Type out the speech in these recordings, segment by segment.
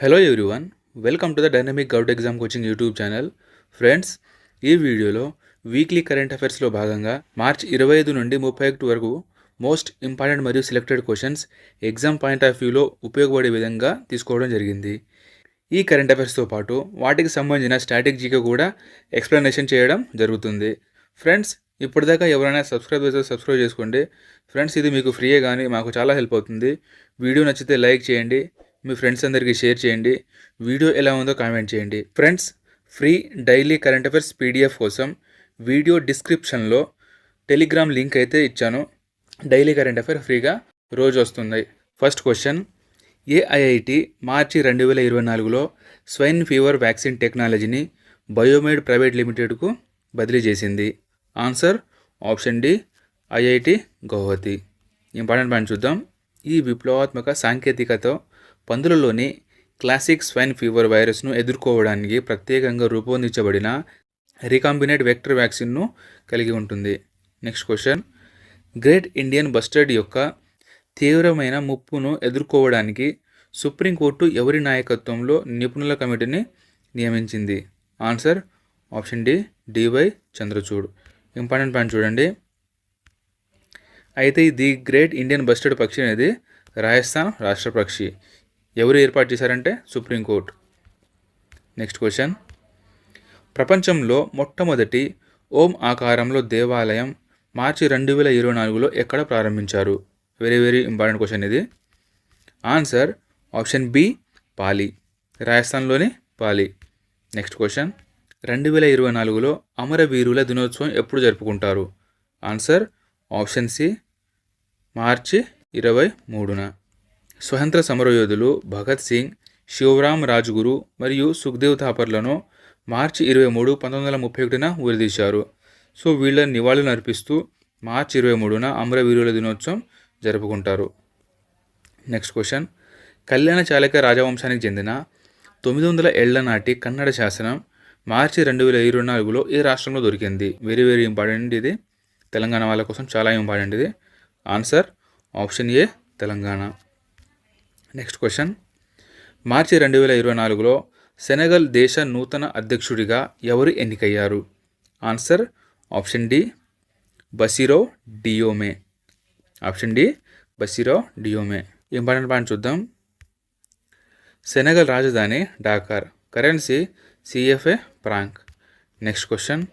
Hello everyone welcome to the dynamic govt exam coaching YouTube channel friends ఈ వీడియోలో weekly current అఫైర్స్లో భాగంగా March ఇరవై ఐదు నుండి ముప్పై ఒకటి వరకు మోస్ట్ ఇంపార్టెంట్ మరియు selected questions exam point of వ్యూలో ఉపయోగపడే విధంగా తీసుకోవడం జరిగింది. ఈ కరెంట్ అఫైర్స్తో పాటు వాటికి సంబంధించిన స్టాటిక్ జీకే కూడా ఎక్స్ప్లెనేషన్ చేయడం జరుగుతుంది. ఫ్రెండ్స్ ఇప్పటిదాకా ఎవరైనా సబ్స్క్రైబ్ చేస్తే సబ్స్క్రైబ్ చేసుకోండి. ఫ్రెండ్స్ ఇది మీకు ఫ్రీయే కానీ మాకు చాలా హెల్ప్ అవుతుంది. వీడియో నచ్చితే లైక్ చేయండి. మీ ఫ్రెండ్స్ అందరికీ షేర్ చేయండి. వీడియో ఎలా ఉందో కామెంట్ చేయండి. Friends free daily current affairs PDF కోసం వీడియో డిస్క్రిప్షన్లో టెలిగ్రామ్ లింక్ అయితే ఇచ్చాను. డైలీ కరెంట్ అఫైర్ ఫ్రీగా రోజు వస్తుంది. ఫస్ట్ క్వశ్చన్ ఏఐఐటి మార్చి రెండు వేల ఇరవై నాలుగులో స్వైన్ ఫీవర్ వ్యాక్సిన్ టెక్నాలజీని బయోమేడ్ ప్రైవేట్ లిమిటెడ్కు బదిలీ చేసింది. Answer option D IIT Guwahati. Important point చూద్దాం. ఈ విప్లవాత్మక సాంకేతికతో పందులలోని క్లాసిక్ స్వైన్ ఫీవర్ వైరస్ను ఎదుర్కోవడానికి ప్రత్యేకంగా రూపొందించబడిన రికాంబినేట్ వెక్టర్ వ్యాక్సిన్ను కలిగి ఉంటుంది. Next question. Great Indian bustard యొక్క తీవ్రమైన ముప్పును ఎదుర్కోవడానికి సుప్రీంకోర్టు ఎవరి నాయకత్వంలో నిపుణుల కమిటీని నియమించింది? Answer option D DY Chandrachud. Important point చూడండి. అయితే ది గ్రేట్ ఇండియన్ బస్టర్డ్ పక్షి అనేది రాజస్థాన్ రాష్ట్ర పక్షి. ఎవరు ఏర్పాటు చేశారంటే సుప్రీంకోర్టు నెక్స్ట్ క్వశ్చన్. ప్రపంచంలో మొట్టమొదటి ఓం ఆకారంలో దేవాలయం మార్చి రెండు వేల ఇరవై నాలుగులో ఎక్కడ ప్రారంభించారు? వెరీ వెరీ ఇంపార్టెంట్ క్వశ్చన్ ఇది. ఆన్సర్ ఆప్షన్ బి పాలి రాజస్థాన్లోని పాలి నెక్స్ట్ క్వశ్చన్ రెండు వేల ఇరవై నాలుగులో అమరవీరుల దినోత్సవం ఎప్పుడు జరుపుకుంటారు? ఆన్సర్ ఆప్షన్ సి మార్చి ఇరవై మూడున. స్వతంత్ర సమరయోధులు భగత్ సింగ్ శివరామ్ రాజ్గురు మరియు సుఖ్దేవ్ థాపర్లను మార్చి ఇరవై మూడు పంతొమ్మిది వందల ముప్పై ఒకటిన ఉరిదీశారు సో వీళ్ళ నివాళులు అర్పిస్తూ మార్చి ఇరవై మూడున అమరవీరుల దినోత్సవం జరుపుకుంటారు. Next question. కళ్యాణ చాలక రాజవంశానికి చెందిన తొమ్మిది వందల ఏళ్ళ నాటి కన్నడ శాసనం మార్చి రెండు వేల ఇరవై నాలుగులో ఏ రాష్ట్రంలో దొరికింది? వెరీ వెరీ ఇంపార్టెంట్ ఇది. తెలంగాణ వాళ్ళ కోసం చాలా ఇంపార్టెంట్ ఇది. Answer option A Telangana. Next question మార్చి రెండు వేల ఇరవై నాలుగులో సెనగల్ దేశ నూతన అధ్యక్షుడిగా ఎవరు ఎన్నికయ్యారు? Answer option D Bassirou Diomaye option D Bassirou Diomaye important point చూద్దాం. సెనగల్ రాజధాని Dakar currency CFA franc next question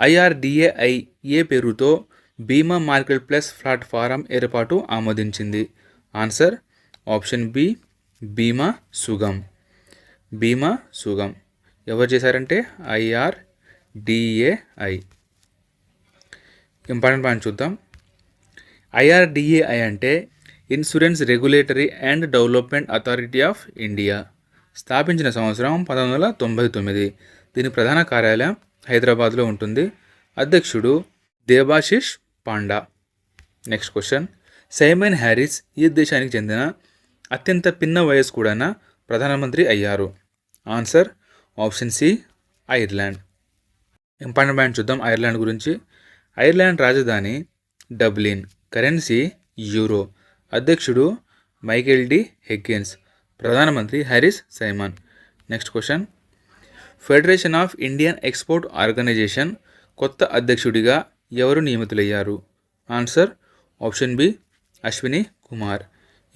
IRDAI ఏ పేరుతో బీమా మార్కెట్ ప్లస్ ప్లాట్ఫారం ఏర్పాటు ఆమోదించింది? Answer option B Bima Sugam. Bima Sugam. ఎవరు చేశారంటే? IRDAI. ఇంపార్టెంట్ పాయింట్ చూద్దాం. IRDAI అంటే insurance regulatory and development authority of India. స్థాపించిన సంవత్సరం పంతొమ్మిది వందల తొంభై తొమ్మిది. దీని ప్రధాన కార్యాలయం హైదరాబాద్లో ఉంటుంది. అధ్యక్షుడు Debashish Panda. Next question. Simon Harris ఈ దేశానికి చెందిన అత్యంత పిన్న వయస్సు కూడాన ప్రధానమంత్రి అయ్యారు. Answer option C Ireland. Important point చూద్దాం ఐర్లాండ్ గురించి. ఐర్లాండ్ రాజధాని డబ్లిన్ కరెన్సీ యూరో. అధ్యక్షుడు మైకేల్ డి హెగ్గిన్స్ ప్రధానమంత్రి Harris Simon. Next question. Federation of Indian export organisation కొత్త అధ్యక్షుడిగా ఎవరు నియమితులయ్యారు? Answer option B Ashwini Kumar.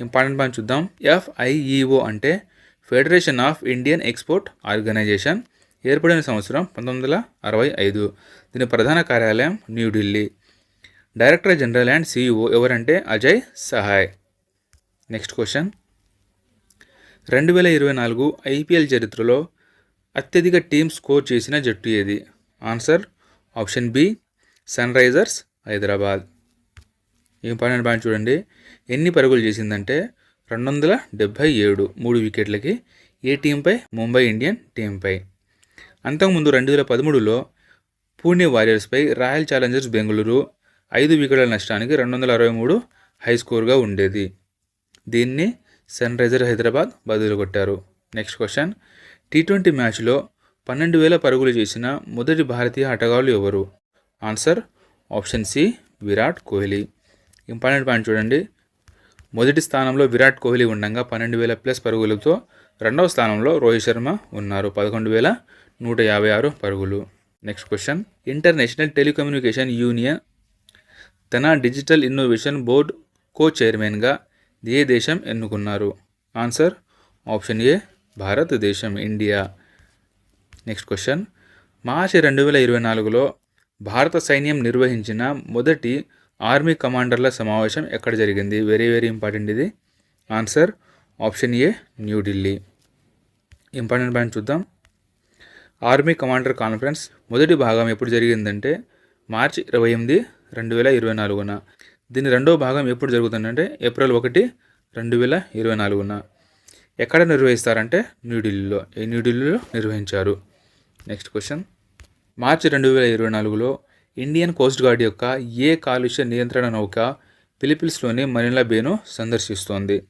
Important point చూద్దాం. ఎఫ్ఐఈఓ అంటే federation of Indian export organisation ఏర్పడిన సంవత్సరం పంతొమ్మిది వందల అరవై ఐదు. దీని ప్రధాన కార్యాలయం New Delhi director general and CEO ఎవరంటే అజయ్ సహాయ్. Next question. రెండు వేల ఇరవై నాలుగు ఐపీఎల్ చరిత్రలో అత్యధిక టీం స్కోర్ చేసిన జట్టు ఏది? Answer option B Sunrisers Hyderabad. Important point చూడండి. ఎన్ని పరుగులు చేసిందంటే రెండు వందల డెబ్భై ఏడు మూడు వికెట్లకి ఏ టీంపై ముంబై ఇండియన్ టీంపై అంతకుముందు రెండు వేల పదమూడులో పూణే వారియర్స్పై రాయల్ ఛాలెంజర్స్ బెంగళూరు ఐదు వికెట్ల నష్టానికి రెండు వందల అరవై మూడు హై స్కోర్గా ఉండేది. దీన్ని సన్ రైజర్ హైదరాబాద్ బదులు కొట్టారు. నెక్స్ట్ క్వశ్చన్ టీ ట్వంటీ మ్యాచ్లో పన్నెండు వేల పరుగులు చేసిన మొదటి భారతీయ ఆటగాళ్ళు ఎవరు? Answer option C Virat Kohli. Important point చూడండి. మొదటి స్థానంలో విరాట్ కోహ్లీ ఉండగా పన్నెండు వేల ప్లస్ పరుగులతో రెండవ స్థానంలో రోహిత్ శర్మ ఉన్నారు. పదకొండు వేల నూట యాభై ఆరు పరుగులు. Next question international telecommunication union తన డిజిటల్ ఇన్నోవేషన్ బోర్డ్ కో చైర్మన్గా ఏ దేశం ఎన్నుకున్నారు? ఆన్సర్ ఆప్షన్ ఏ భారతదేశం ఇండియా నెక్స్ట్ క్వశ్చన్ మార్చి రెండు వేల ఇరవై నాలుగులో భారత సైన్యం నిర్వహించిన మొదటి ఆర్మీ కమాండర్ల సమావేశం ఎక్కడ జరిగింది? వెరీ వెరీ ఇంపార్టెంట్ ఇది. Answer option A New Delhi important point చూద్దాం. ఆర్మీ కమాండర్ కాన్ఫరెన్స్ మొదటి భాగం ఎప్పుడు జరిగిందంటే మార్చి ఇరవై ఎనిమిది రెండు వేల ఇరవై నాలుగున. దీని రెండో భాగం ఎప్పుడు జరుగుతుందంటే ఏప్రిల్ ఒకటి రెండు వేల ఇరవై నాలుగున. ఎక్కడ నిర్వహిస్తారంటే న్యూఢిల్లీలో ఈ న్యూఢిల్లీలో నిర్వహించారు. నెక్స్ట్ క్వశ్చన్ మార్చి రెండు వేల ఇరవై నాలుగులో ఇండియన్ కోస్ట్ గార్డ్ యొక్క ఏ కాలుష్య నియంత్రణ నౌక ఫిలిపీన్స్లోని మనిలా బేను సందర్శిస్తోంది?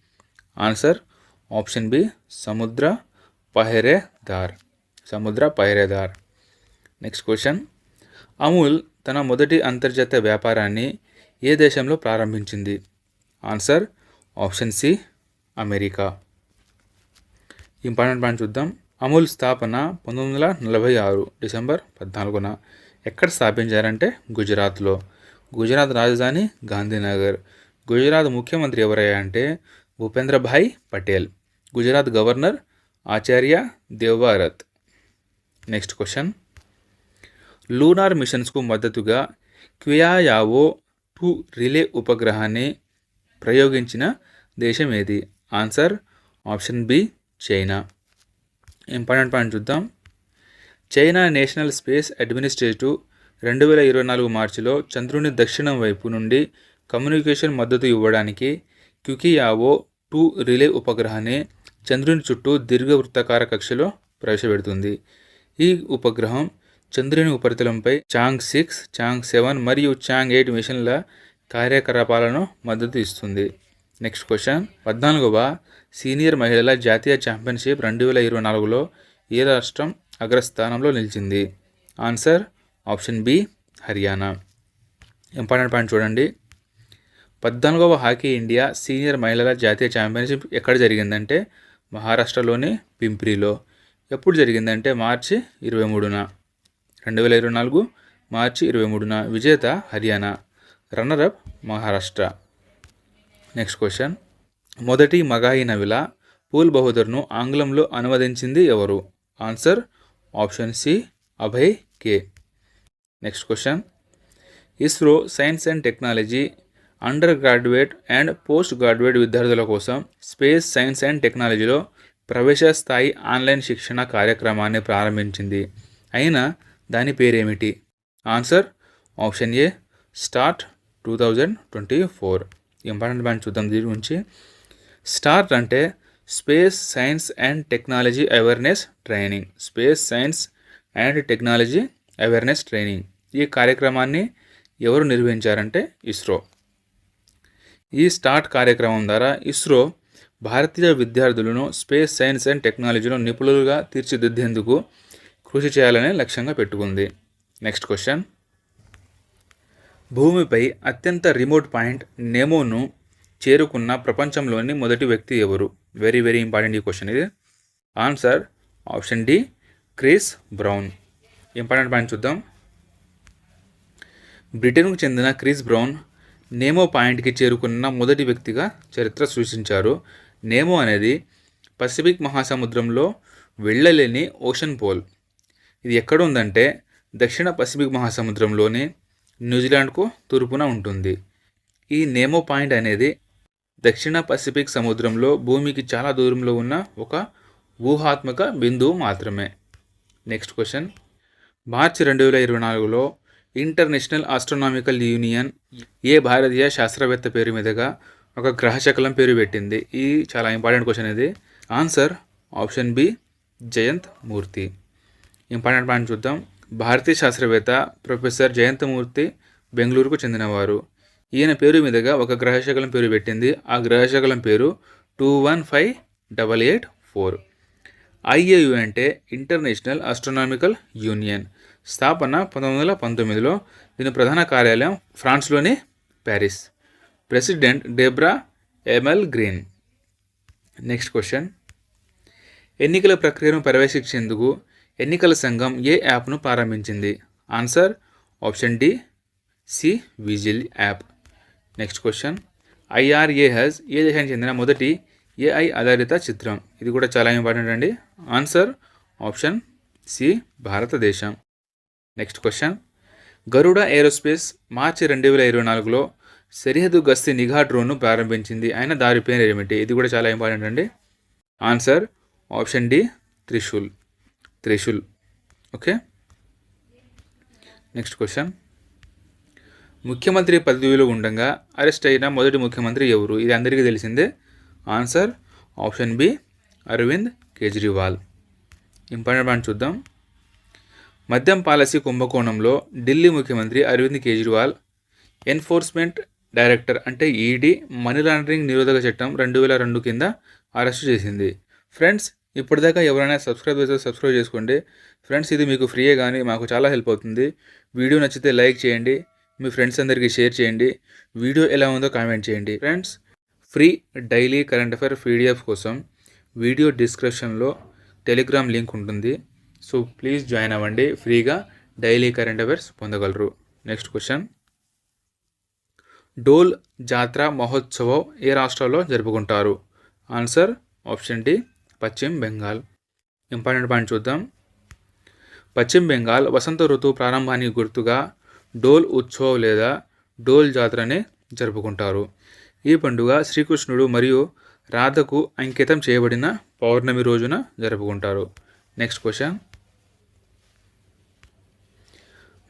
Answer option B Samudra Paheredar. Samudra పహరేదార్. Next question. Amul తన మొదటి అంతర్జాతీయ వ్యాపారాన్ని ఏ దేశంలో ప్రారంభించింది? Answer option C America. Important point చూద్దాం. అమూల్ స్థాపన పంతొమ్మిది వందల నలభై ఆరు డిసెంబర్ పద్నాలుగున. ఎక్కడ స్థాపించారంటే గుజరాత్లో. గుజరాత్ రాజధాని గాంధీనగర్. గుజరాత్ ముఖ్యమంత్రి ఎవరయ్యా అంటే Bhupendrabhai Patel. Gujarat governor Acharya Devvrat next question lunar మిషన్స్కు మద్దతుగా క్వియాయావో టూ రిలే ఉపగ్రహాన్ని ప్రయోగించిన దేశం ఏది? Answer option B China important point చూద్దాం. చైనా నేషనల్ స్పేస్ అడ్మినిస్ట్రేటివ్ రెండు వేల ఇరవై నాలుగు మార్చిలో చంద్రుని దక్షిణం వైపు నుండి కమ్యూనికేషన్ మద్దతు ఇవ్వడానికి క్యుకియావో టూ రిలే ఉపగ్రహాన్ని చంద్రుని చుట్టూ దీర్ఘవృత్తాకార కక్షలో ప్రవేశపెడుతుంది. ఈ ఉపగ్రహం చంద్రుని ఉపరితలంపై చాంగ్ సిక్స్ చాంగ్ సెవెన్ మరియు చాంగ్ ఎయిట్ మిషన్ల కార్యకలాపాలను మద్దతు ఇస్తుంది. Next question. పద్నాలుగవ సీనియర్ మహిళల జాతీయ ఛాంపియన్షిప్ రెండు వేల ఇరవై నాలుగులో ఏ రాష్ట్రం అగ్రస్థానంలో నిలిచింది. Answer option B Haryana important point చూడండి. పద్నాలుగవ హాకీ ఇండియా సీనియర్ మహిళల జాతీయ ఛాంపియన్షిప్ ఎక్కడ జరిగిందంటే మహారాష్ట్రలోని పింప్రీలో ఎప్పుడు జరిగిందంటే మార్చి ఇరవై మూడున. రెండు వేల ఇరవై నాలుగు మార్చి ఇరవై మూడున. విజేత Haryana runner up Maharashtra. Next question మొదటి మగాయి నవిల పూల్ బహదూర్ను ఆంగ్లంలో అనువదించింది ఎవరు? Answer option C Abhay K. Next question ISRO science and technology undergraduate and postgraduate విద్యార్థుల కోసం స్పేస్ సైన్స్ అండ్ టెక్నాలజీలో ప్రవేశ స్థాయి ఆన్లైన్ శిక్షణ కార్యక్రమాన్ని ప్రారంభించింది. అయినా దాని పేరేమిటి? Answer option A START two thousand twenty four important point చూద్దాం దీని గురించి. స్టార్ట్ అంటే space science and technology awareness training space science and technology awareness training ఈ కార్యక్రమాన్ని ఎవరు నిర్వహించారంటే ఇస్రో. ఈ స్టార్ట్ కార్యక్రమం ద్వారా ఇస్రో భారతీయ విద్యార్థులను స్పేస్ సైన్స్ అండ్ టెక్నాలజీలో నిపుణులుగా తీర్చిదిద్దేందుకు కృషి చేయాలనే లక్ష్యంగా పెట్టుకుంది. నెక్స్ట్ క్వశ్చన్ భూమిపై అత్యంత రిమోట్ పాయింట్ నెమోను చేరుకున్న ప్రపంచంలోని మొదటి వ్యక్తి ఎవరు? వెరీ వెరీ ఇంపార్టెంట్ ఈ క్వశ్చన్ ఇది. Answer option D Chris Brown important point చూద్దాం. బ్రిటన్కు చెందిన క్రిస్ బ్రౌన్ నేమో పాయింట్కి చేరుకున్న మొదటి వ్యక్తిగా చరిత్ర సూచించారు నేమో అనేది పసిఫిక్ మహాసముద్రంలో వెళ్ళలేని ఓషన్ పోల్ ఇది ఎక్కడ ఉందంటే దక్షిణ పసిఫిక్ మహాసముద్రంలోని న్యూజిలాండ్కు తూర్పున ఉంటుంది. ఈ నేమో పాయింట్ అనేది దక్షిణ పసిఫిక్ సముద్రంలో భూమికి చాలా దూరంలో ఉన్న ఒక ఊహాత్మక బిందువు మాత్రమే. నెక్స్ట్ క్వశ్చన్ మార్చి రెండు వేల ఇరవై నాలుగులో ఇంటర్నేషనల్ ఆస్ట్రోనామికల్ యూనియన్ ఏ భారతీయ శాస్త్రవేత్త పేరు మీదుగా ఒక గ్రహశకలం పేరు పెట్టింది? ఈ చాలా ఇంపార్టెంట్ క్వశ్చన్ ఇది. Answer option B Jayant Murthy. Important point చూద్దాం. భారతీయ శాస్త్రవేత్త ప్రొఫెసర్ జయంతమూర్తి బెంగళూరుకు చెందినవారు. ఈయన పేరు మీదుగా ఒక గ్రహశకలం పేరు పెట్టింది. ఆ గ్రహశకలం పేరు two one five double eight four IAU అంటే ఇంటర్నేషనల్ ఆస్ట్రోనామికల్ యూనియన్ స్థాపన పంతొమ్మిది వందల పంతొమ్మిదిలో. దీని ప్రధాన కార్యాలయం ఫ్రాన్స్లోని Paris. President Debra Elmegreen. Next question. ఎన్నికల ప్రక్రియను పర్యవేక్షించేందుకు ఎన్నికల సంఘం ఏ యాప్ను ప్రారంభించింది? Answer option D C vigil app. Next question ఐఆర్ఏహెస్ ఏ దేశానికి చెందిన మొదటి ఏఐ ఆధారిత చిత్రం? ఇది కూడా చాలా ఇంపార్టెంట్ అండి. ఆన్సర్ ఆప్షన్ సి భారతదేశం. నెక్స్ట్ క్వశ్చన్ గరుడ ఏరోస్పేస్ మార్చి రెండు వేల ఇరవై నాలుగులో సరిహద్దు గస్తీ నిఘా డ్రోన్ను ప్రారంభించింది. ఆయన దారి పేరు ఏమిటి? ఇది కూడా చాలా ఇంపార్టెంట్ అండి. Answer option D Trishul. Trishul. Okay next question ముఖ్యమంత్రి పదవిలో ఉండగా అరెస్ట్ అయిన మొదటి ముఖ్యమంత్రి ఎవరు? ఇది అందరికీ తెలిసిందే. Answer option B Arvind Kejriwal. Important point చూద్దాం. మద్యం పాలసీ కుంభకోణంలో ఢిల్లీ ముఖ్యమంత్రి అరవింద్ కేజ్రీవాల్ ఎన్ఫోర్స్మెంట్ డైరెక్టర్ అంటే ఈడీ మనీ లాండరింగ్ నిరోధక చట్టం రెండు వేల రెండు కింద అరెస్టు చేసింది. ఫ్రెండ్స్ ఇప్పటిదాకా ఎవరైనా సబ్స్క్రైబ్ చేస్తే సబ్స్క్రైబ్ చేసుకోండి. ఫ్రెండ్స్ ఇది మీకు ఫ్రీయే కానీ మాకు చాలా హెల్ప్ అవుతుంది. వీడియో నచ్చితే లైక్ చేయండి. మీ ఫ్రెండ్స్ అందరికీ షేర్ చేయండి. వీడియో ఎలా ఉందో కామెంట్ చేయండి. Friends free daily current affair PDF కోసం వీడియో డిస్క్రిప్షన్లో టెలిగ్రామ్ లింక్ ఉంటుంది. సో ప్లీజ్ జాయిన్ అవ్వండి. ఫ్రీగా డైలీ కరెంట్ అఫైర్స్ పొందగలరు. Next question. డోల్ జాత్ర మహోత్సవం ఏ రాష్ట్రాల్లో జరుపుకుంటారు? ఆన్సర్ ఆప్షన్ డి పశ్చిమ బెంగాల్. ఇంపార్టెంట్ పాయింట్ చూద్దాం. పశ్చిమ బెంగాల్ వసంత ఋతువు ప్రారంభానికి గుర్తుగా డోల్ ఉత్సవ్ లేదా డోల్ జాతరనే జరుపుకుంటారు. ఈ పండుగ శ్రీకృష్ణుడు మరియు రాధకు అంకితం చేయబడిన పౌర్ణమి రోజున జరుపుకుంటారు. నెక్స్ట్ క్వశ్చన్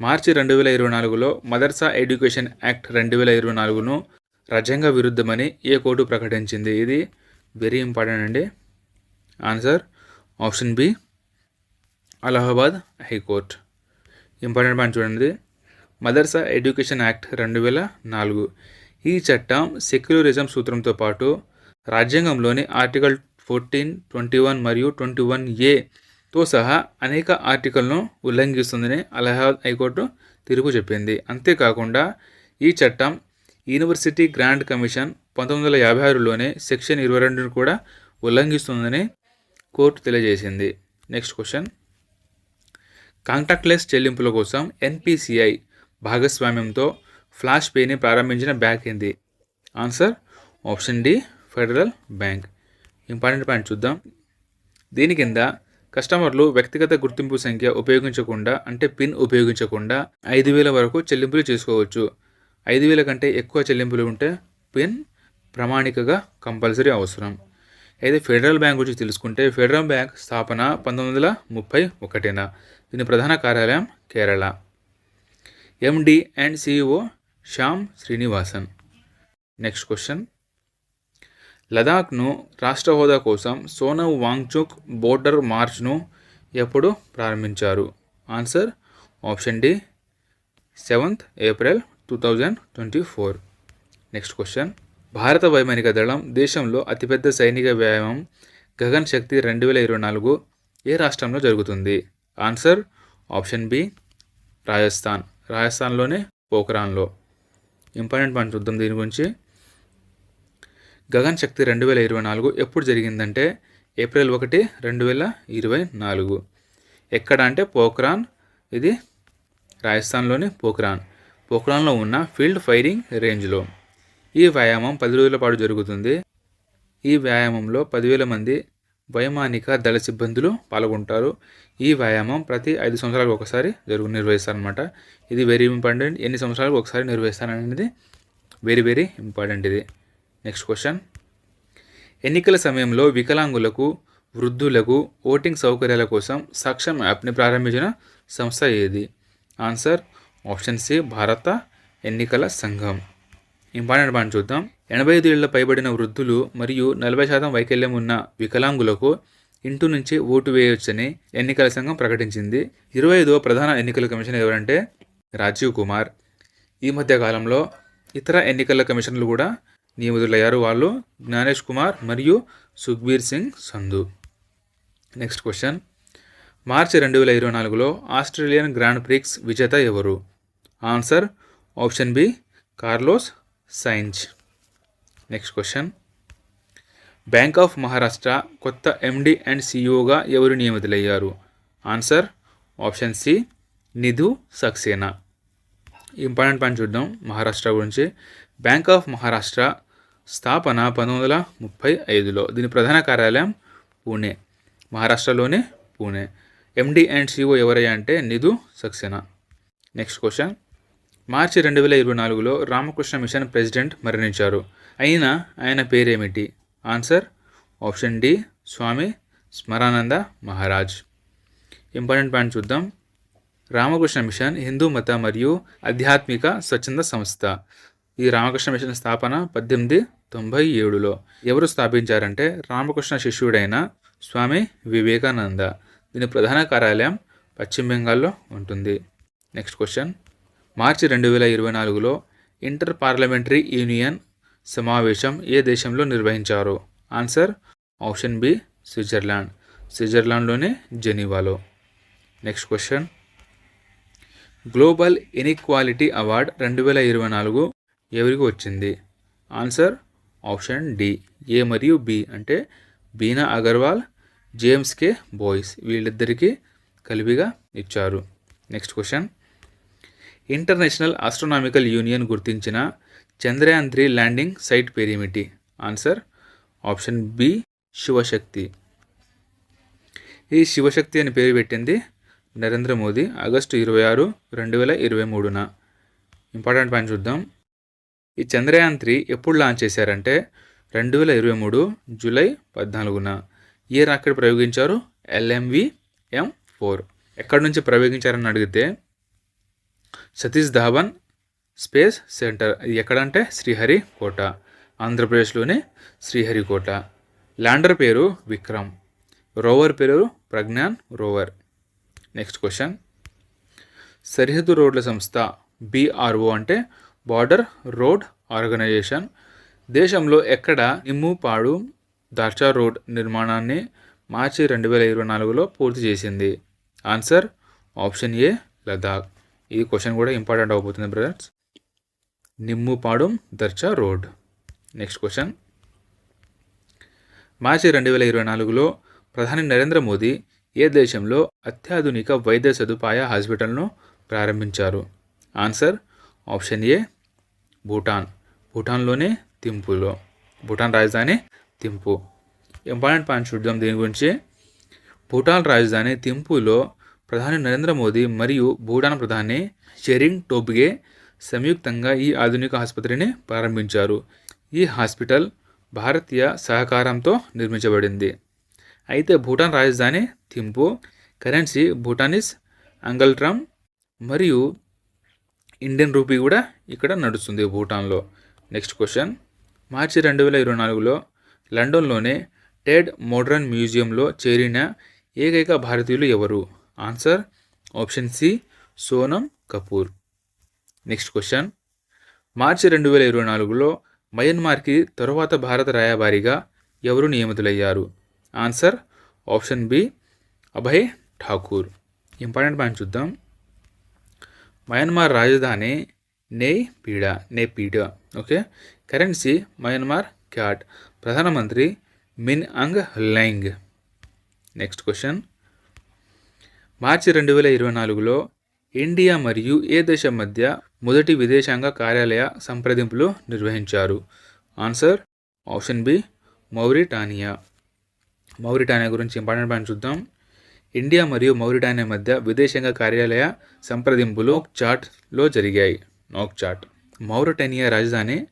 మార్చి రెండు వేల ఇరవై నాలుగులో మదర్సా ఎడ్యుకేషన్ యాక్ట్ రెండు వేల ఇరవై నాలుగును రజంగ విరుద్ధమని ఏ కోర్టు ప్రకటించింది? ఇది వెరీ ఇంపార్టెంట్ అండి. Answer option B Allahabad high court. Important point చూడండి. మదర్సా ఎడ్యుకేషన్ యాక్ట్ రెండు వేల నాలుగు. ఈ చట్టం సెక్యులరిజం సూత్రంతో పాటు రాజ్యాంగంలోని ఆర్టికల్ ఫోర్టీన్ ట్వంటీ వన్ మరియు ట్వంటీ వన్ ఏతో సహా అనేక ఆర్టికల్ను ఉల్లంఘిస్తుందని అలహాబాద్ హైకోర్టు తీర్పు చెప్పింది. అంతేకాకుండా ఈ చట్టం యూనివర్సిటీ గ్రాంట్ కమిషన్ పంతొమ్మిది వందల యాభై ఆరులోనే సెక్షన్ ఇరవై రెండును కూడా ఉల్లంఘిస్తుందని కోర్టు తెలియజేసింది. Next question. కాంటాక్ట్లెస్ చెల్లింపుల కోసం ఎన్పిసిఐ భాగస్వామ్యంతో ఫ్లాష్ పేని ప్రారంభించిన బ్యాంక్ ఏంది? Answer option D federal bank. Important point చూద్దాం. దీని కింద కస్టమర్లు వ్యక్తిగత గుర్తింపు సంఖ్య ఉపయోగించకుండా అంటే పిన్ ఉపయోగించకుండా ఐదు వేల వరకు చెల్లింపులు చేసుకోవచ్చు. ఐదు వేల కంటే ఎక్కువ చెల్లింపులు ఉంటే పిన్ ప్రామాణికగా కంపల్సరీ అవసరం. అయితే ఫెడరల్ బ్యాంక్ గురించి తెలుసుకుంటే ఫెడరల్ బ్యాంక్ స్థాపన పంతొమ్మిది వందల ముప్పై ఒకటిన. దీని ప్రధాన కార్యాలయం Kerala. MD and CEO Shyam Srinivasan next question లదాఖ్ను రాష్ట్ర హోదా కోసం సోనవ్ వాంగ్చుక్ బోర్డర్ మార్చ్ను ఎప్పుడు ప్రారంభించారు? Answer option D seventh April two thousand twenty four next question భారత వైమానిక దళం దేశంలో అతిపెద్ద సైనిక వ్యాయామం గగన్ శక్తి రెండు వేల ఇరవై నాలుగు ఏ రాష్ట్రంలో జరుగుతుంది? ఆన్సర్ ఆప్షన్ బి రాజస్థాన్ రాజస్థాన్లోనే పోఖ్రాన్లో. ఇంపార్టెంట్ పాయింట్ చూద్దాం దీని గురించి. గగన్ శక్తి రెండు వేల ఇరవై నాలుగు ఎప్పుడు జరిగిందంటే ఏప్రిల్ ఒకటి రెండు వేల ఇరవై నాలుగు. ఎక్కడ అంటే పోఖ్రాన్ ఇది రాజస్థాన్లోని పోఖ్రాన్. పోఖ్రాన్లో ఉన్న ఫీల్డ్ ఫైరింగ్ రేంజ్లో. ఈ వ్యాయామం పది రోజుల పాటు జరుగుతుంది. ఈ వ్యాయామంలో పదివేల మంది వైమానిక దళ సిబ్బందులు పాల్గొంటారు. ఈ వ్యాయామం ప్రతి ఐదు సంవత్సరాలకు ఒకసారి జరుగు నిర్వహిస్తారనమాట ఇది వెరీ ఇంపార్టెంట్ ఎన్ని సంవత్సరాలకు ఒకసారి నిర్వహిస్తారనేది వెరీ వెరీ ఇంపార్టెంట్ ఇది. నెక్స్ట్ క్వశ్చన్ ఎన్నికల సమయంలో వికలాంగులకు వృద్ధులకు ఓటింగ్ సౌకర్యాల కోసం సక్షమ్ యాప్ని ప్రారంభించిన సంస్థ ఏది? ఆన్సర్ ఆప్షన్ సి భారత ఎన్నికల సంఘం ఇంపార్టెంట్ పాయింట్ చూద్దాం. ఎనభై ఐదు ఏళ్ళ పైబడిన వృద్ధులు మరియు నలభై శాతం వైకల్యం ఉన్న వికలాంగులకు ఇంటి నుంచి ఓటు వేయొచ్చని ఎన్నికల సంఘం ప్రకటించింది. ఇరవై ఐదో ప్రధాన ఎన్నికల కమిషన్ ఎవరంటే రాజీవ్ కుమార్. ఈ మధ్య కాలంలో ఇతర ఎన్నికల కమిషన్లు కూడా నియమితులయ్యారు. వాళ్ళు జ్ఞానేష్ కుమార్ మరియు సుఖ్బీర్ సింగ్ సంధు. Next question. మార్చి రెండు వేల ఇరవై నాలుగులో ఆస్ట్రేలియన్ గ్రాండ్ ప్రిక్స్ విజేత ఎవరు? Answer option B Carlos Sainz. Next question bank of Maharashtra కొత్త ఎండి అండ్ సిఇఓగా ఎవరు నియమితులయ్యారు? Answer option C Nidhu Saxena important point చూద్దాం. మహారాష్ట్ర గురించి. బ్యాంక్ ఆఫ్ మహారాష్ట్ర స్థాపన పంతొమ్మిది వందల ముప్పై ఐదులో దీని ప్రధాన కార్యాలయం పూణే. మహారాష్ట్రలోనే పూణే. ఎండి అండ్ సిఓ ఎవరయ్యా అంటే నిధు సక్సేనా నెక్స్ట్ క్వశ్చన్ మార్చి రెండు వేల ఇరవై నాలుగులో రామకృష్ణ మిషన్ ప్రెసిడెంట్ మరణించారు. అయినా ఆయన పేరేమిటి? Answer option D Swami Smaranand Maharaj. Important point చూద్దాం. రామకృష్ణ మిషన్ హిందూ మత మరియు ఆధ్యాత్మిక స్వచ్ఛంద సంస్థ. ఈ రామకృష్ణ మిషన్ స్థాపన పద్దెనిమిది తొంభై ఏడులో. ఎవరు స్థాపించారంటే రామకృష్ణ శిష్యుడైన స్వామి వివేకానంద. దీని ప్రధాన కార్యాలయం పశ్చిమ బెంగాల్లో ఉంటుంది. Next question. మార్చి రెండు వేల ఇరవై నాలుగులో ఇంటర్ పార్లమెంటరీ యూనియన్ సమావేశం ఏ దేశంలో నిర్వహించారు? Answer option B Switzerland. స్విట్జర్లాండ్లోనే జెనీవాలో. Next question. Global inequality award రెండు వేల ఇరవై నాలుగు ఎవరికి వచ్చింది? ఆన్సర్ ఆప్షన్ డి ఏ మరియు బి అంటే Bina Agarwal James K boys వీళ్ళిద్దరికీ కలిపిగా ఇచ్చారు. Next question. International astronomical union గుర్తించిన చంద్రయాన్ త్రీ ల్యాండింగ్ సైట్ పేరేమిటి. Answer option B Shivshakti. ఈ శివశక్తి అని పేరు పెట్టింది నరేంద్ర మోదీ ఆగస్టు ఇరవై ఆరు రెండు వేల ఇరవై మూడున. ఇంపార్టెంట్ పాయింట్ చూద్దాం. ఈ చంద్రయాన్ త్రీ ఎప్పుడు లాంచ్ చేశారంటే రెండు వేల ఇరవై మూడు జూలై పద్నాలుగున. ఏ రాకెట్ ప్రయోగించారు? LMV M four. ఎక్కడి నుంచి ప్రయోగించారని అడిగితే సతీష్ ధావన్ స్పేస్ సెంటర్. ఇది ఎక్కడంటే శ్రీహరికోట ఆంధ్రప్రదేశ్లోని శ్రీహరికోట ల్యాండర్ పేరు విక్రమ్. రోవర్ పేరు ప్రజ్ఞాన్ రోవర్. Next question. సరిహద్దు రోడ్ల సంస్థ బీఆర్ఓ అంటే బార్డర్ రోడ్ ఆర్గనైజేషన్. దేశంలో ఎక్కడ నిమ్ముపాడు దార్చా రోడ్ నిర్మాణాన్ని మార్చి రెండు వేల ఇరవై నాలుగులో పూర్తి చేసింది? ఆన్సర్ ఆప్షన్ ఏ లదాఖ్ ఈ క్వశ్చన్ కూడా ఇంపార్టెంట్ అవబోతుంది brothers. Nimu Padum Darcha road. Next question మార్చి రెండు వేల ఇరవై నాలుగులో ప్రధాని నరేంద్ర మోదీ ఏ దేశంలో అత్యాధునిక వైద్య సదుపాయ హాస్పిటల్ను ప్రారంభించారు? ఆన్సర్ ఆప్షన్ ఏ భూటాన్ భూటాన్లోనే థింపులో భూటాన్ రాజధాని తింపు. ఇంపార్టెంట్ పాయింట్ చూద్దాం దీని గురించి. భూటాన్ రాజధాని థింపులో ప్రధాని నరేంద్ర మోదీ మరియు భూటాన్ ప్రధాని షెరింగ్ టోబ్గే సంయుక్తంగా ఈ ఆధునిక ఆసుపత్రిని ప్రారంభించారు. ఈ హాస్పిటల్ భారతీయ సహకారంతో నిర్మించబడింది. అయితే భూటాన్ రాజధాని థింపు కరెన్సీ భూటానిస్ అంగల్ట్రమ్ మరియు ఇండియన్ రూపీ కూడా ఇక్కడ నడుస్తుంది భూటాన్లో. Next question. మార్చి రెండు వేల ఇరవై నాలుగులో లండన్లోనే టెడ్ మోడ్రన్ మ్యూజియంలో చేరిన ఏకైక భారతీయులు ఎవరు? Answer option C Sonam Kapoor. Next question మార్చి రెండు వేల ఇరవై నాలుగులో మయన్మార్కి తరువాత భారత రాయబారిగా ఎవరు నియమితులయ్యారు? Answer option B Abhay Thakur important point చూద్దాం. మయన్మార్ రాజధాని నే పీడ నే పీడ ఓకే కరెన్సీ మయన్మార్ క్యాట్ ప్రధానమంత్రి మిన్ అంగ్ లైంగ్ నెక్స్ట్ క్వశ్చన్ మార్చి రెండు వేల ఇరవై నాలుగులో ఇండియా మరియు ఏ దేశం మధ్య మొదటి విదేశాంగ కార్యాలయ సంప్రదింపులు నిర్వహించారు. Answer option B Mauritania. Mauritania గురించి ఇంపార్టెంట్ పాయింట్ చూద్దాం. ఇండియా మరియు మౌరిటానియా మధ్య విదేశాంగ కార్యాలయ సంప్రదింపులు చాట్లో జరిగాయి. Nook chat. మౌరిటానియా రాజధాని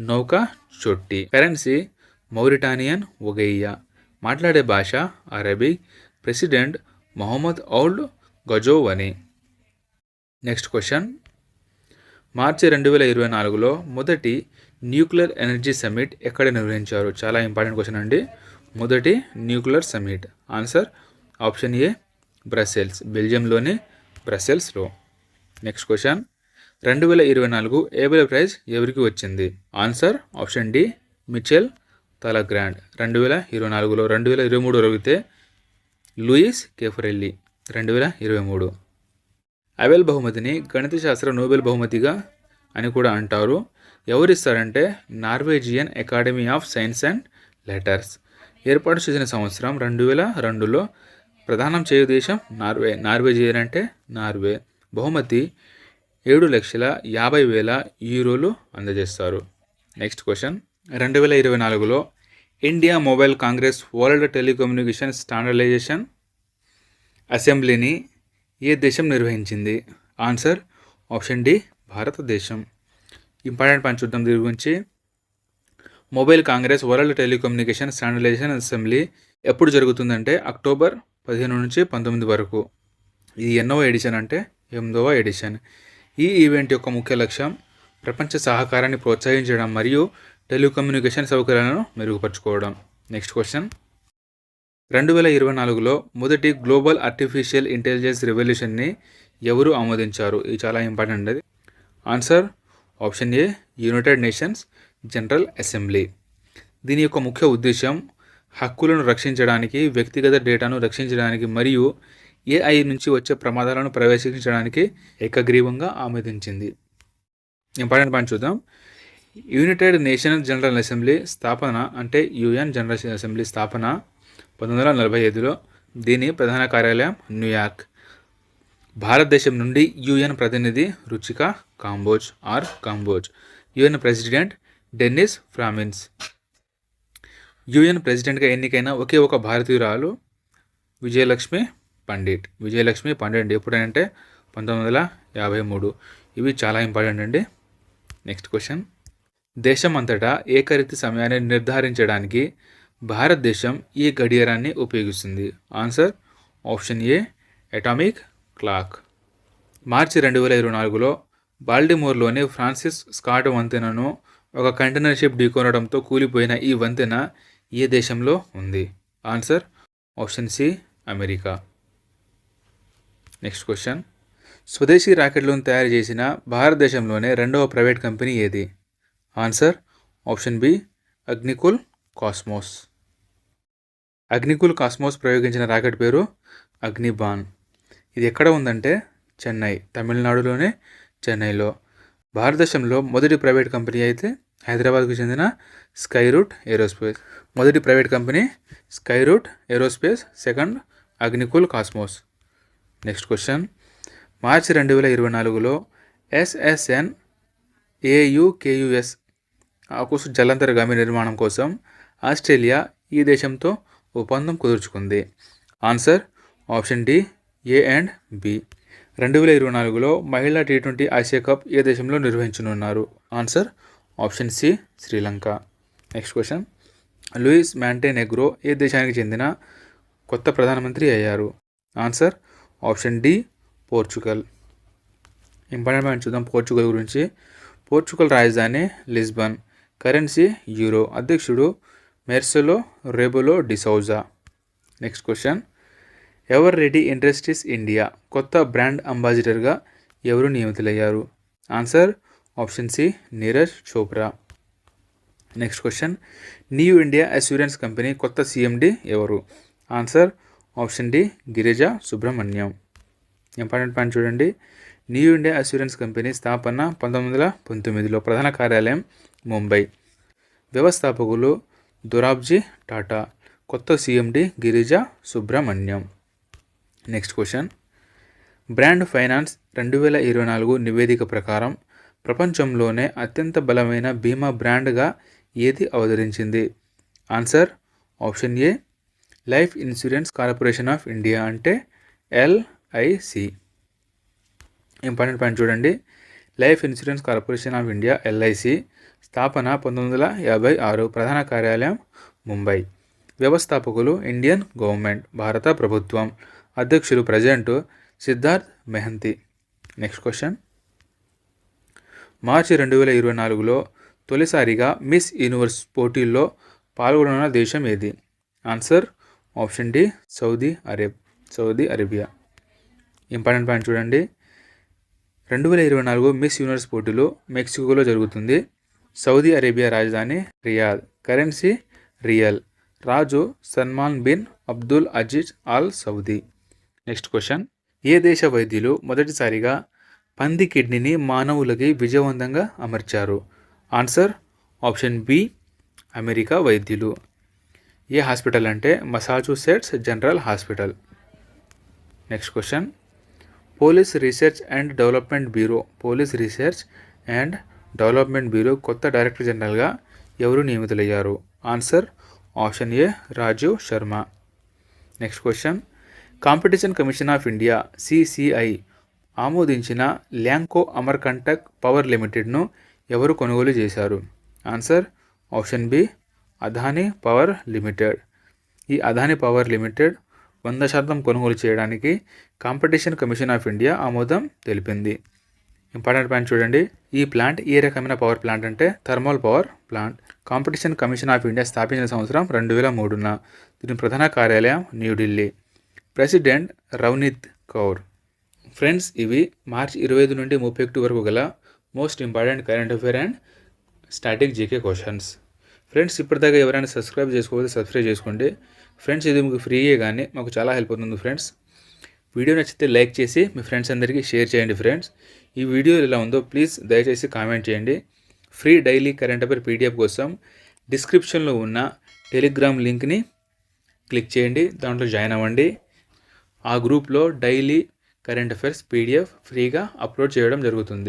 నౌకా చొట్టి కరెన్సీ మౌరిటానియన్ ఒగయ్యా మాట్లాడే భాష Arabic president Mohamed Ould Ghazouani. Next question. మార్చి రెండు వేల ఇరవై నాలుగులో మొదటి న్యూక్లియర్ ఎనర్జీ సమ్మిట్ ఎక్కడ నిర్వహించారు? చాలా ఇంపార్టెంట్ క్వశ్చన్ అండి. మొదటి nuclear summit. Answer option A Brussels బెల్జియంలోని బ్రసెల్స్లో నెక్స్ట్ క్వశ్చన్. రెండు వేల ఇరవై నాలుగు ఏబెల్ ప్రైజ్ ఎవరికి వచ్చింది? Answer option D Michel Talagrand. రెండు వేల ఇరవై నాలుగులో రెండు వేల ఇరవై మూడు జరిగితే లూయిస్ కేఫరెల్లి. రెండు వేల ఇరవై మూడు. అవెల్ బహుమతిని గణిత శాస్త్ర నోబెల్ బహుమతిగా అని కూడా అంటారు. ఎవరిస్తారంటే Norwegian academy of science and letters. ఏర్పాటు చేసిన సంవత్సరం రెండు వేల రెండులో ప్రధానం చేయు దేశం నార్వే. నార్వేజియన్ అంటే నార్వే. బహుమతి ఏడు లక్షల యాభై వేల యూరోలు అందజేస్తారు. Next question. రెండు వేల ఇరవై నాలుగులో India mobile congress world telecommunication standardization అసెంబ్లీని ఏ దేశం నిర్వహించింది? ఆన్సర్ ఆప్షన్ డి భారతదేశం. ఇంపార్టెంట్ పని చూద్దాం దీని గురించి. Mobile congress world telecommunication standardization assembly ఎప్పుడు జరుగుతుందంటే అక్టోబర్ పదిహేను నుంచి పంతొమ్మిది వరకు. ఇది ఎన్నో ఎడిషన్ అంటే ఎనిమిదవ ఎడిషన్. ఈ ఈవెంట్ యొక్క ముఖ్య లక్ష్యం ప్రపంచ సహకారాన్ని ప్రోత్సహించడం మరియు టెలికమ్యూనికేషన్ సౌకర్యాలను మెరుగుపరచుకోవడం. Next question. రెండు వేల ఇరవై నాలుగులో మొదటి గ్లోబల్ ఆర్టిఫిషియల్ ఇంటెలిజెన్స్ రెవల్యూషన్ని ఎవరు ఆమోదించారు? ఇది చాలా ఇంపార్టెంట్ అది answer option A united nations general assembly. దీని యొక్క ముఖ్య ఉద్దేశం హక్కులను రక్షించడానికి వ్యక్తిగత డేటాను రక్షించడానికి మరియు ఏఐ నుంచి వచ్చే ప్రమాదాలను ప్రవేశించడానికి ఏకగ్రీవంగా ఆమోదించింది. ఇంపార్టెంట్ పాయింట్ చూద్దాం. యునైటెడ్ నేషన్స్ జనరల్ అసెంబ్లీ స్థాపన అంటే యుఎన్ జనరల్ అసెంబ్లీ స్థాపన పంతొమ్మిది వందల నలభై ఐదులో దీని ప్రధాన కార్యాలయం న్యూయార్క్ భారతదేశం నుండి యుఎన్ ప్రతినిధి Ruchika Kamboj R Kamboj. UN president Dennis Francis. UN ప్రెసిడెంట్గా ఎన్నికైన ఒకే ఒక భారతీయురాలు విజయలక్ష్మి పండిట్. విజయలక్ష్మి పండిట్ ఎప్పుడంటే పంతొమ్మిది వందల యాభై మూడు. ఇవి చాలా ఇంపార్టెంట్ అండి. Next question. దేశం అంతటా ఏకరీతి సమయాన్ని నిర్ధారించడానికి భారతదేశం ఈ గడియారాన్ని ఉపయోగిస్తుంది. Answer option A atomic clock. మార్చి రెండు వేల ఇరవై నాలుగులో బాల్డిమోర్లోని ఫ్రాన్సిస్ స్కాట్ వంతెనను ఒక కంటైనర్ షిప్ ఢీకొనడంతో కూలిపోయిన ఈ వంతెన ఏ దేశంలో ఉంది? Answer option C America. Next question. స్వదేశీ రాకెట్లను తయారు చేసిన భారతదేశంలోనే రెండవ ప్రైవేట్ కంపెనీ ఏది? Answer option B Agnikul cosmos. Agnikul cosmos ప్రయోగించిన రాకెట్ పేరు అగ్నిబాన్. ఇది ఎక్కడ ఉందంటే చెన్నై తమిళనాడులోనే చెన్నైలో. భారతదేశంలో మొదటి ప్రైవేట్ కంపెనీ అయితే హైదరాబాద్కు చెందిన స్కై రూట్ ఏరోస్పేస్. మొదటి private company Skyroot aerospace second Agnikul cosmos. Next question. మార్చి రెండు వేల ఇరవై నాలుగులో ఎస్ఎస్ఎన్ ఏయుకేయుఎస్ ఆకుసు జలాంతర్గామి నిర్మాణం కోసం ఆస్ట్రేలియా ఈ దేశంతో ఒప్పందం కుదుర్చుకుంది. Answer option D A and B. రెండు వేల ఇరవై నాలుగులో మహిళా టీ ట్వంటీ ఆసియా కప్ ఏ దేశంలో నిర్వహించనున్నారు? Answer option C Sri Lanka. Next question Luis Montenegro ఏ దేశానికి చెందిన కొత్త ప్రధానమంత్రి అయ్యారు? Answer option D Portugal. Important point చూద్దాం. పోర్చుగల్ గురించి. పోర్చుగల్ రాజధాని లిస్బన్. Currency euro. అధ్యక్షుడు Marcelo Rebelo de Sousa next question ever ready industries India? కొత్త బ్రాండ్ అంబాసిడర్గా ఎవరు నియమితులయ్యారు? Answer option C Neeraj Chopra. Next question new India assurance company కొత్త CMD ఎవరు? Answer option D Girija Subramanian. Important point చూడండి. New India assurance company స్థాపన పంతొమ్మిది వందల పంతొమ్మిదిలో ప్రధాన కార్యాలయం ముంబై. వ్యవస్థాపకులు దొరాబ్జీ టాటా కొత్త CMD Girija Subramanian next question brand finance రెండు వేల ఇరవై నాలుగు నివేదిక ప్రకారం ప్రపంచంలోనే అత్యంత బలమైన బీమా బ్రాండ్గా ఏది అవతరించింది? Answer option A life insurance corporation of India అంటే ఎల్ఐసి ఇంపార్టెంట్ పాయింట్ చూడండి. Life insurance corporation of India LIC స్థాపన పంతొమ్మిది వందల యాభై ఆరు ప్రధాన కార్యాలయం ముంబై. వ్యవస్థాపకులు ఇండియన్ గవర్నమెంట్ భారత ప్రభుత్వం. అధ్యక్షులు present Siddharth Mohanty. Next question. మార్చి రెండు వేల ఇరవై నాలుగులో తొలిసారిగా మిస్ యూనివర్స్ పోటీల్లో పాల్గొన్న దేశం ఏది? Answer option D Saudi Arab Saudi Arabia. Important point చూడండి. రెండు వేల ఇరవై నాలుగు మిస్ యూనివర్స్ పోటీలు మెక్సికోలో జరుగుతుంది. సౌదీ అరేబియా రాజధాని రియాద్. Currency riyal. రాజు Salman bin Abdul Aziz Al Saudi. Next question. ఏ దేశ వైద్యులు మొదటిసారిగా పంది కిడ్నీని మానవులకి విజయవంతంగా అమర్చారు? ఆన్సర్ ఆప్షన్ బి అమెరికా వైద్యులు. ఏ హాస్పిటల్ అంటే Massachusetts general hospital? Next question. Police research and development bureau police research and development bureau కొత్త డైరెక్టర్ జనరల్గా ఎవరు నియమితులయ్యారు? Answer option A Rajiv Sharma. Next question. Competition commission of India CCI ఆమోదించిన Lanco Amarkantak power లిమిటెడ్ను ఎవరు కొనుగోలు చేశారు? Answer option B Adani power limited. ఈ అదానీ పవర్ లిమిటెడ్ వంద శాతం కొనుగోలు చేయడానికి కాంపిటీషన్ కమిషన్ ఆఫ్ ఇండియా ఆమోదం తెలిపింది. ఇంపార్టెంట్ పాయింట్ చూడండి. ఈ ప్లాంట్ ఏ రకమైన పవర్ ప్లాంట్ అంటే thermal power plant. Competition commission of India స్థాపించిన సంవత్సరం రెండు వేల మూడున. దీని ప్రధాన కార్యాలయం న్యూఢిల్లీ ప్రెసిడెంట్ రవ్నీత్ కౌర్. ఫ్రెండ్స్ ఇవి మార్చ్ ఇరవై ఐదు నుండి ముప్పై ఒకటి వరకు గల most important current affair and static GK questions. Friends ఇప్పటిదాకా ఎవరైనా సబ్స్క్రైబ్ చేసుకోకపోతే సబ్స్క్రైబ్ చేసుకోండి. ఫ్రెండ్స్ ఇది మీకు ఫ్రీయే కానీ మాకు చాలా హెల్ప్ అవుతుంది ఫ్రెండ్స్. వీడియో నచ్చితే లైక్ చేసి మీ ఫ్రెండ్స్ అందరికీ షేర్ చేయండి ఫ్రెండ్స్. ఈ వీడియో ఎలా ఉందో ప్లీజ్ దయచేసి కామెంట్ చేయండి. Free daily current affair PDF కోసం డిస్క్రిప్షన్లో ఉన్న టెలిగ్రామ్ లింక్ని క్లిక్ చేయండి. దాంట్లో జాయిన్ అవ్వండి. ఆ గ్రూప్లో డైలీ కరెంట్ అఫైర్స్ పీడిఎఫ్ ఫ్రీగా అప్లోడ్ చేయడం జరుగుతుంది.